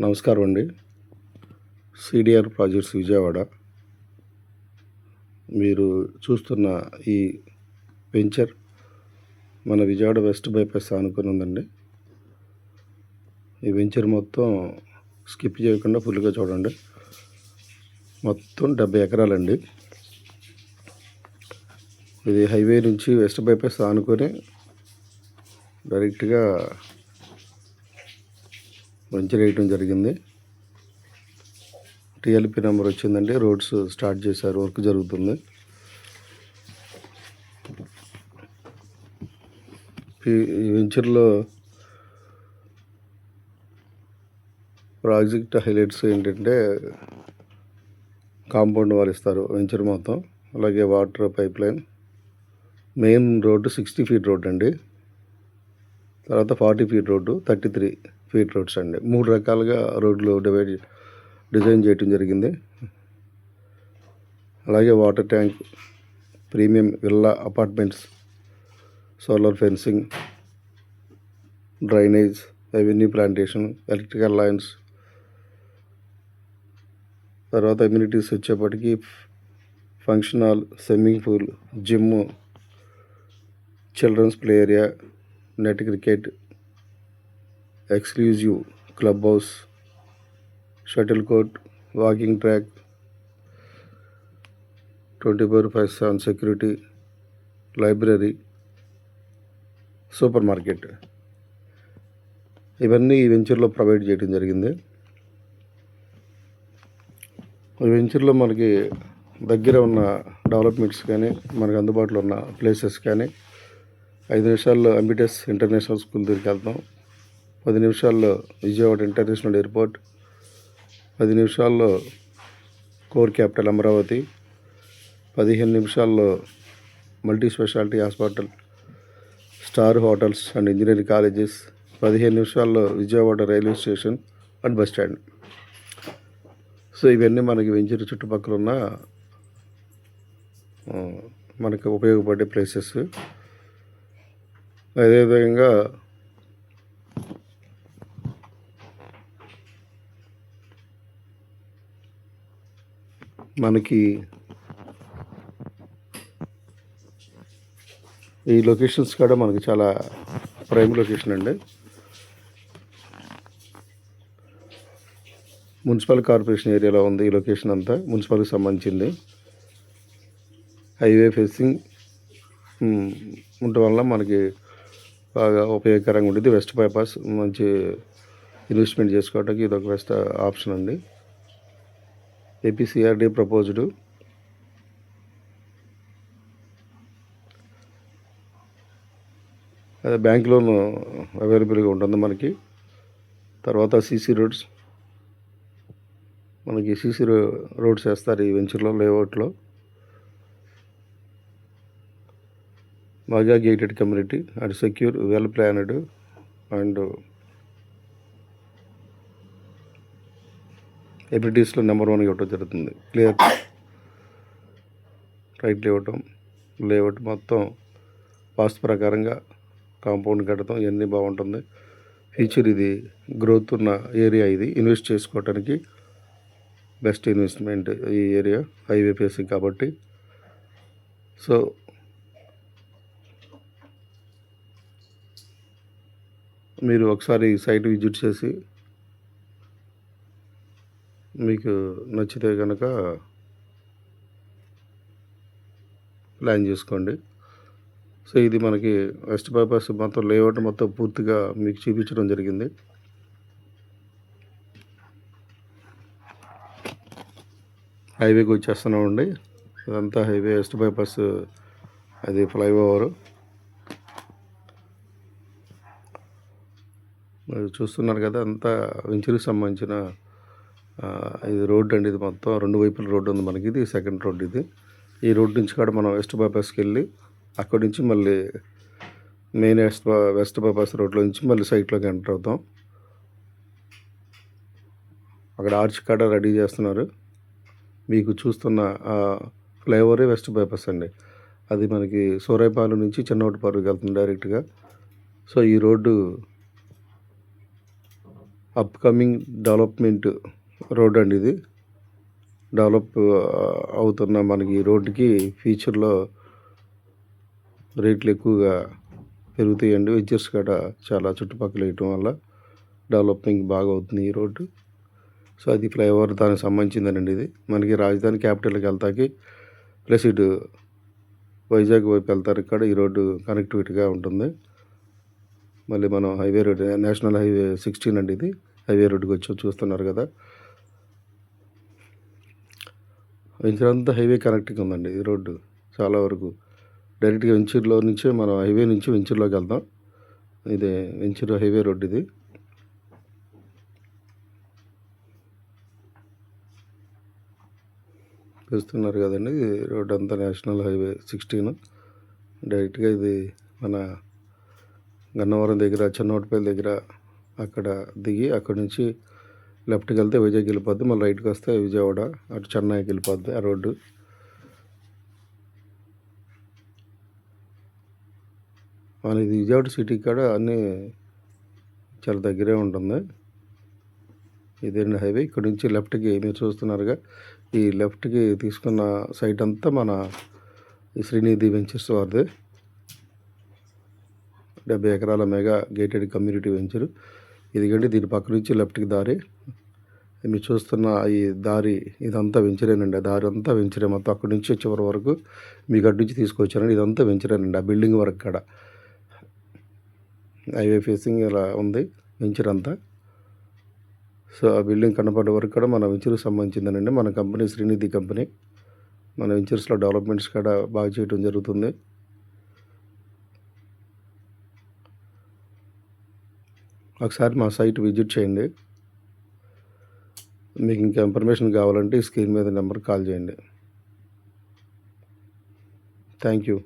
నమస్కారం అండి. CDR projects Vijayawada. మీరు చూస్తున్న ఈ వెంచర్ మన విజయవాడ వెస్ట్ బైపాస్ ఆనుకొని ఉందండి. ఈ వెంచర్ మొత్తం స్కిప్ చేయకుండా ఫుల్గా చూడండి. మొత్తం డెబ్బై ఎకరాలండి. ఇది హైవే నుంచి వెస్ట్ బైపాస్ ఆనుకొని డైరెక్ట్గా వెంచర్ వేయటం జరిగింది. టీఎల్పీ నెంబర్ వచ్చిందండి. రోడ్స్ స్టార్ట్ చేశారు. వర్క్ జరుగుతుంది. ఈ- వెంచర్లో ప్రాజెక్ట్ హైలైట్స్ ఏంటంటే కాంపౌండ్ వాల్ ఇస్తారు వెంచర్ మొత్తం. అలాగే water pipe line. Main road sixty feet road అండి. తర్వాత forty feet road thirty three. Feet roads అండి. మూడు రకాలుగా రోడ్లు డివైడ్ డిజైన్ చేయటం జరిగింది. అలాగే water tank premium villa apartments solar fencing drainage revenue plantation electrical lines. తర్వాత అమ్యూనిటీస్ వచ్చేప్పటికి function hall swimming pool gym children's play area net cricket exclusive club house shuttle court walking track twenty four five seven security library super market. ఇవన్నీ ఈ వెంచర్లో provide చేయడం జరిగింది. ఈ వెంచర్లో మనకి దగ్గర ఉన్న డెవలప్మెంట్స్ కానీ మనకు అందుబాటులో ఉన్న ప్లేసెస్ కానీ ఐదు నిమిషాల్లో అంబిటెస్ ఇంటర్నేషనల్ స్కూల్ దగ్గరికి వెళ్తాం. పది నిమిషాల్లో విజయవాడ ఇంటర్నేషనల్ ఎయిర్పోర్ట్ పది నిమిషాల్లో కోర్ క్యాపిటల్ అమరావతి పదిహేను నిమిషాల్లో multi speciality hospital star hotels and engineering colleges పదిహేను నిమిషాల్లో Vijayawada railway station and bus stand. So ఇవన్నీ మనకి వెంచర్ చుట్టుపక్కల ఉన్న మనకు ఉపయోగపడే ప్లేసెస్. అదేవిధంగా మనకి ఈ లొకేషన్స్ కూడా మనకి చాలా ప్రైమ్ లొకేషన్ అండి. మున్సిపల్ కార్పొరేషన్ ఏరియాలో ఉంది ఈ లొకేషన్ అంతా మున్సిపల్కి సంబంధించింది. హైవే ఫేసింగ్ ఉండటం వల్ల మనకి బాగా ఉపయోగకరంగా ఉండేది వెస్ట్ బైపాస్ మంచి ఇన్వెస్ట్మెంట్ చేసుకోవడానికి ఇది ఒక బెస్ట్ ఆప్షన్ అండి. ఏపీసీఆర్డీ ప్రపోజ్డ్ అదే బ్యాంక్ లోన్ అవైలబుల్గా ఉంటుంది మనకి. తర్వాత సీసీ రోడ్స్ మనకి సీసీ రోడ్స్ వేస్తారు ఈ వెంచర్లో లేఅవుట్లో బాగా gated community and secure well planned and ఎబిలిటీస్లో number one ఇవ్వటం జరుగుతుంది. క్లియర్? రైట్ ఇవ్వటం లేఅవుట్ మొత్తం వాస్తు ప్రకారంగా కాంపౌండ్ కట్టడం ఇవన్నీ బాగుంటుంది. ఫ్యూచర్ ఇది గ్రోత్ ఉన్న ఏరియా ఇది. ఇన్వెస్ట్ చేసుకోవటానికి బెస్ట్ ఇన్వెస్ట్మెంట్ ఈ ఏరియా హైవే ఫేసింగ్ కాబట్టి. సో మీరు ఒకసారి సైట్ విజిట్ చేసి మీకు నచ్చితే కనుక ప్లాన్ చేసుకోండి. సో ఇది మనకి వెస్ట్ బైపాస్ మొత్తం లేఅవుట్ మొత్తం పూర్తిగా మీకు చూపించడం జరిగింది. హైవేకి వచ్చేస్తున్నామండి ఇదంతా హైవే వెస్ట్ బైపాస్ అది ఫ్లైఓవర్. మీరు చూస్తున్నారు కదా అంతా వెంచర్కి సంబంధించిన ఇది రోడ్డు అండి ఇది మొత్తం రెండు వైపుల రోడ్డు ఉంది మనకి ఇది సెకండ్ రోడ్ ఇది. ఈ రోడ్డు నుంచి కూడా మనం వెస్ట్ బైపాస్కి వెళ్ళి అక్కడి నుంచి మళ్ళీ మెయిన్ వెస్ట్ వెస్ట్ బైపాస్ రోడ్లో నుంచి మళ్ళీ సైట్లోకి ఎంటర్ అవుతాం. అక్కడ ఆర్చ్ కాడ రెడీ చేస్తున్నారు. మీకు చూస్తున్న ఫ్లైఓవరే వెస్ట్ బైపాస్ అండి. అది మనకి సూరాయపాలెం నుంచి చిన్నవటిపాలకి వెళ్తుంది డైరెక్ట్గా సో ఈ రోడ్డు అప్కమింగ్ డెవలప్మెంట్ రోడ్ అండి ఇది. డెవలప్ అవుతున్న మనకి ఈ రోడ్డుకి ఫ్యూచర్లో రేట్లు ఎక్కువగా పెరుగుతాయండి. వెంచర్స్ కాడ చాలా చుట్టుపక్కల వేయటం వల్ల డెవలపింగ్ బాగా అవుతుంది ఈ రోడ్డు. సో అది ఫ్లైఓవర్ దానికి సంబంధించిందనండి ఇది. మనకి రాజధాని క్యాపిటల్కి వెళ్తాకి ప్లస్ ఇటు వైజాగ్ వైపు వెళ్తారు. ఇక్కడ ఈ రోడ్డు కనెక్టివిటీగా ఉంటుంది. మళ్ళీ మనం highway road national highway sixteen అండి ఇది. హైవే రోడ్డుకి వచ్చి చూస్తున్నారు కదా. వెంచర్ అంతా హైవే కనెక్టింగ్ ఉందండి ఈ రోడ్డు చాలా వరకు. డైరెక్ట్గా వెంచర్లో నుంచే మనం హైవే నుంచి వెంచర్లోకి వెళ్దాం. ఇది వెంచర్ హైవే రోడ్ ఇది. చూస్తున్నారు కదండి ఇది రోడ్ అంతా నేషనల్ హైవే సిక్స్టీన్. డైరెక్ట్గా ఇది మన గన్నవరం దగ్గర చెన్నోటపల్లి దగ్గర అక్కడ దిగి అక్కడ నుంచి లెఫ్ట్కి వెళ్తే వైజాగ్ వెళ్ళిపోద్ది మళ్ళీ రైట్కి వస్తే విజయవాడ అటు చెన్నైకి వెళ్ళిపోద్ది ఆ రోడ్డు. మన ఇది విజయవాడ సిటీ కాడ అన్నీ చాలా దగ్గరే ఉంటుంది. ఇదేంటి హైవే? ఇక్కడ నుంచి లెఫ్ట్కి మీరు చూస్తున్నారుగా ఈ లెఫ్ట్కి తీసుకున్న సైట్ అంతా మన శ్రీనిధి వెంచర్స్ వారిది. డెబ్బై ఎకరాల మెగా గేటెడ్ కమ్యూనిటీ వెంచర్. ఇదిగండి దీని పక్క నుంచి లెఫ్ట్కి దారి. మీరు చూస్తున్న ఈ దారి ఇదంతా వెంచరేనండి. దారి అంతా వెంచరే. మొత్తం అక్కడి నుంచి చివరి వరకు మీ గడ్డ నుంచి తీసుకొచ్చానండి. ఇదంతా వెంచరేనండి ఆ బిల్డింగ్ వరకు కాడ. హైవే ఫేసింగ్ ఇలా ఉంది వెంచర్ అంతా. సో ఆ బిల్డింగ్ కనపడే వరకు కూడా మన వెంచర్కి సంబంధించిందనండి. మన కంపెనీ శ్రీనిధి కంపెనీ. మన వెంచర్స్లో డెవలప్మెంట్స్ కూడా బాగా చేయడం జరుగుతుంది. ఒకసారి మా సైట్ విజిట్ చేయండి. మీకు ఇంకా ఇన్ఫర్మేషన్ కావాలంటే ఈ స్క్రీన్ మీద నెంబర్ కాల్ చేయండి. Thank you.